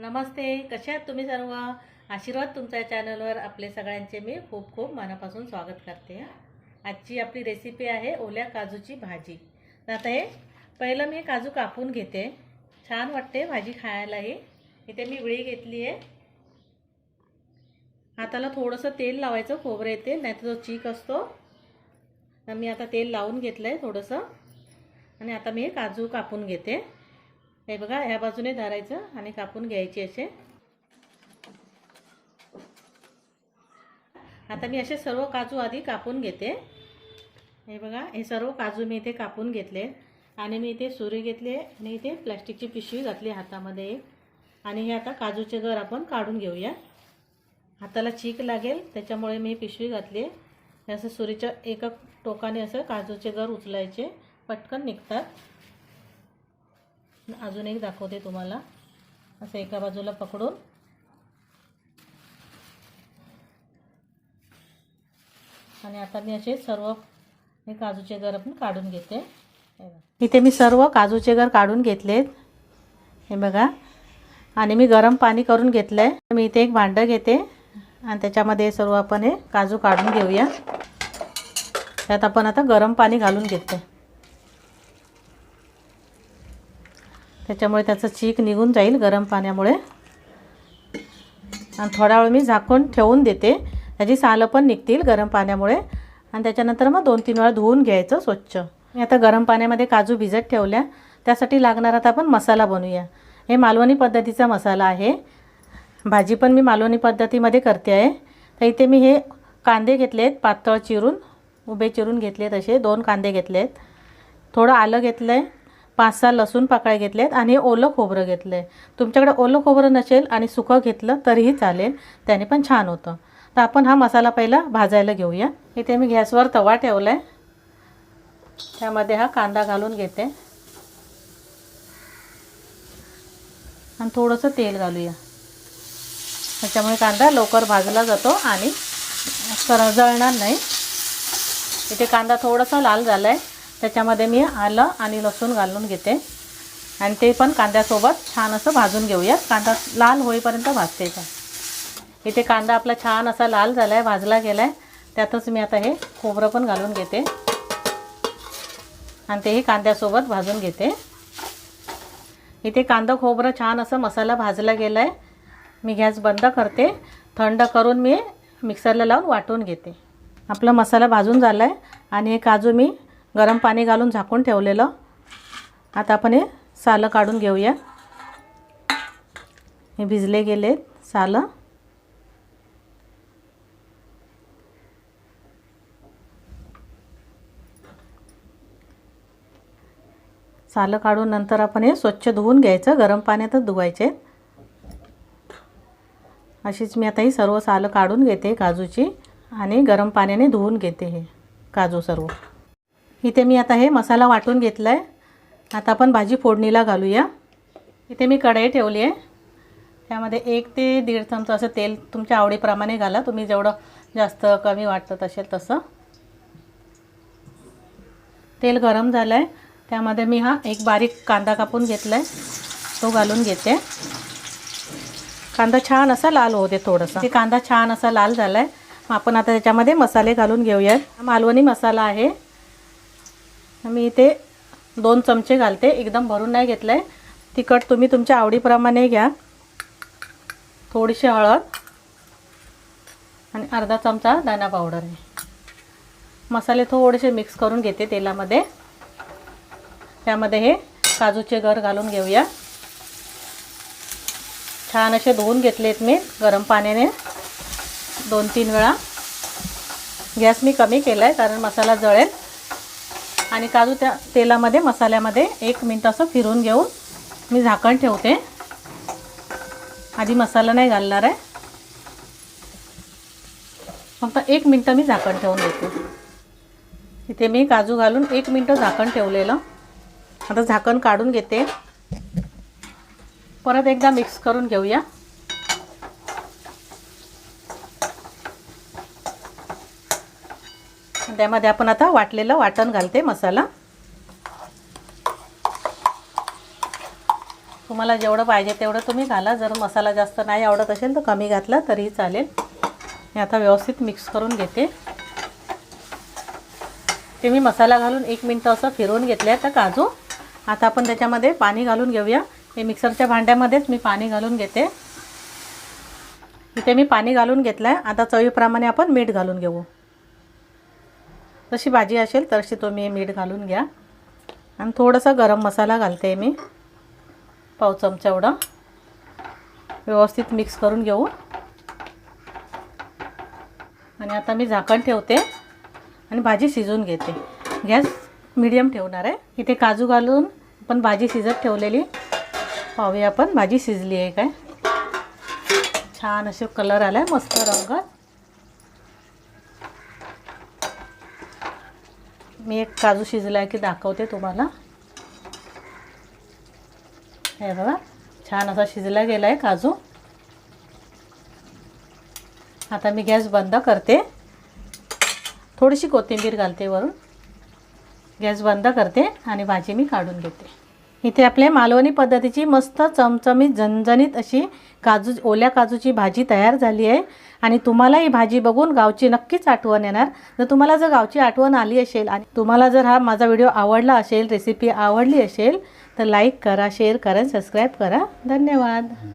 नमस्ते कशा आहात तुम्ही सर्व? आशीर्वाद तुमच्या चॅनलवर आपले सगळ्यांचे मी खूप खूप मनापासून स्वागत करते. आजची आपली रेसिपी आहे ओल्या काजूची भाजी. तर आता हे पहिलं मी काजू कापून घेते. छान वाटते भाजी खायलाही. इथे मी विळी घेतली आहे. हाताला थोडंसं तेल लावायचं खोबरं येते नाहीतर जो चीक असतो तर मी आता तेल लावून घेतलं आहे थोडंसं. आणि आता मी हे काजू कापून घेते. हे बघा ह्या बाजूने धरायचं आणि कापून घ्यायचे असे. आता मी असे सर्व काजू आधी कापून घेते. हे बघा हे सर्व काजू मी इथे कापून घेतले. आणि मी इथे सुरी घेतली आणि इथे प्लॅस्टिकची पिशवी घातली हातामध्ये एक. आणि हे आता काजूचे घर आपण काढून घेऊया. हाताला चीक लागेल त्याच्यामुळे मी पिशवी घातली. हे असं सुरीच्या एका टोकाने असं काजूचे घर उचलायचे. पटकन निघतात. अजून एक दाखवते तुम्हाला. असं एका बाजूला पकडून. आणि आता मी असे सर्व हे काजूचे गर आपण काढून घेते. इथे मी सर्व काजूचे गर काढून घेतलेत. हे बघा. आणि मी गरम पाणी करून घेतलं आहे मी इथे एक भांडं घेते. आणि त्याच्यामध्ये सर्व आपण हे काजू काढून घेऊया. त्यात आपण आता गरम पाणी घालून घेते त्याच्यामुळे त्याचं चीक निघून जाईल गरम पाण्यामुळे. आणि थोडा वेळ मी झाकून ठेवून देते. त्याची सालं पण निघतील गरम पाण्यामुळे. आणि त्याच्यानंतर मग दोन तीन वेळा धुवून घ्यायचं स्वच्छ. मी आता गरम पाण्यामध्ये काजू भिजत ठेवल्या. त्यासाठी लागणार आता आपण मसाला बनवूया. हे मालवणी पद्धतीचा मसाला आहे. भाजी पण मी मालवणी पद्धतीमध्ये करते आहे. तर इथे मी हे कांदे घेतले आहेत पातळ चिरून. उभे चिरून घेतले आहेत असे दोन कांदे घेतले आहेत थोडं आलं घेतलं आहे पाच सहा लसूण पाकळ्या घेतले आहेत आणि ओलं खोबरं घेतलं आहे तुमच्याकडे ओलं खोबरं नसेल आणि सुकं घेतलं तरीही चालेल त्याने पण छान होतं. तर आपण हा मसाला पहिला भाजायला घेऊया. इथे मी गॅसवर तवा ठेवला आहे त्यामध्ये हा कांदा घालून घेते. आणि थोडंसं तेल घालूया. त्याच्यामुळे कांदा लवकर भाजला जातो आणि कर जळणार नाही. इथे कांदा थोडासा लाल झाला आहे त्याच्यामध्ये मी आलं आणि लसूण घालून घेते. आणि ते पण कांद्यासोबत छान असं भाजून घेऊया कांदा लाल होईपर्यंत भाजते का इथे कांदा आपला छान असा लाल झाला आहे भाजला गेला आहे त्यातच मी आता हे खोबरं पण घालून घेते. आणि तेही कांद्यासोबत भाजून घेते. इथे कांदा खोबरं छान असं मसाला भाजला गेला आहे मी गॅस बंद करते. थंड करून मी मिक्सरला लावून वाटून घेते. आपला मसाला भाजून झाला आहे आणि हे काजू मी गरम पाणी घालून झाकून ठेवलेलं. आता आपण हे सालं काढून घेऊया. हे भिजले गेले सालं. सालं काढून नंतर आपण हे स्वच्छ धुवून घ्यायचं. गरम पाण्यातच धुवायचे. अशीच मी आता ही सर्व सालं काढून घेते काजूची आणि गरम पाण्याने धुवून घेते हे काजू सर्व. इथे मी आता हे मसाला वाटून घेतला आहे आता आपण भाजी फोडणीला घालूया. इथे मी कढई ठेवली आहे. त्यामध्ये एक ते दीड चमचा असं तेल तुमच्या आवडीप्रमाणे घाला. तुम्ही जेवढं जास्त कमी वाटत असेल तसं. तेल गरम झालं आहे त्यामध्ये मी हा एक बारीक कांदा कापून घेतला आहे तो घालून घेते. कांदा छान असा लाल होते थोडंसं. ते कांदा छान असा लाल झाला आहे आपण आता त्याच्यामध्ये मसाले घालून घेऊयात. मालवणी मसाला आहे. मी इथे दोन चमचे घालते. एकदम भरून नाही घेतलं आहे तिखट तुम्ही तुमच्या आवडीप्रमाणे घ्या. थोडीशी हळद आणि अर्धा चमचा दाणा पावडर. आहे मसाले थोडेसे मिक्स करून घेते तेलामध्ये. त्यामध्ये हे काजूचे घर घालून घेऊया. छान असे धुवून घेतलेत मी गरम पाण्याने. दोन तीन वेळा. गॅस मी कमी केला आहे कारण मसाला जळेल. आणि काजू त्या तेलामध्ये मसाल्यामध्ये एक मिनटं असं फिरून घेऊन मी झाकण ठेवते. आधी मसाला नाही घालणार आहे. फक्त एक मिनटं मी झाकण ठेवून देते. इथे मी काजू घालून एक मिनटं झाकण ठेवलेलं. आता झाकण काढून घेते. परत एकदा मिक्स करून घेऊया. त्यामध्ये आपण आता वाटलेलं वाटण घालते मसाला. तुम्हाला जेवढं पाहिजे तेवढं तुम्ही घाला. जर मसाला जास्त नाही आवडत असेल तर कमी घातला तरीही चालेल. मी आता व्यवस्थित मिक्स करून घेते. ते मी मसाला घालून एक मिनटं असं फिरवून घेतले तर काजू. आता आपण त्याच्यामध्ये पाणी घालून घेऊया. हे मिक्सरच्या भांड्यामध्येच मी पाणी घालून घेते. इथे मी पाणी घालून घेतलं आहे आता चवीप्रमाणे आपण मीठ घालून घेऊ. जशी भाजी असेल तशी तुम्ही मीठ घालून घ्या. आणि थोडासा गरम मसाला घालते मी. पाव चमचा एवढा. व्यवस्थित मिक्स करून घेऊ. आणि आता मी झाकण ठेवते. आणि भाजी शिजवून घेते. गॅस मिडियम ठेवणार आहे. इथे काजू घालून आपण भाजी शिजत ठेवलेली. पाहूया आपण. भाजी शिजली आहे काय? छान असे कलर आला आहे मस्त रंग. मी एक काजू शिजला आहे की दाखवते तुम्हाला. हे बघा छान असा शिजला गेला आहे काजू. आता मी गॅस बंद करते. थोडीशी कोथिंबीर घालते वरून. गॅस बंद करते आणि भाजी मी काढून घेते. इथे आपल्या मालवणी पद्धतीची मस्त चमचमीत झणझणीत अशी काजू ओल्या काजूची भाजी तयार झाली आहे. आणि तुम्हाला ही भाजी बघून गावची नक्कीच आठवण येणार. जर तुम्हाला जर गावची आठवण आली असेल आणि तुम्हाला जर हा माझा व्हिडिओ आवडला असेल रेसिपी आवडली असेल तर लाईक करा शेअर करा सबस्क्राईब करा. धन्यवाद.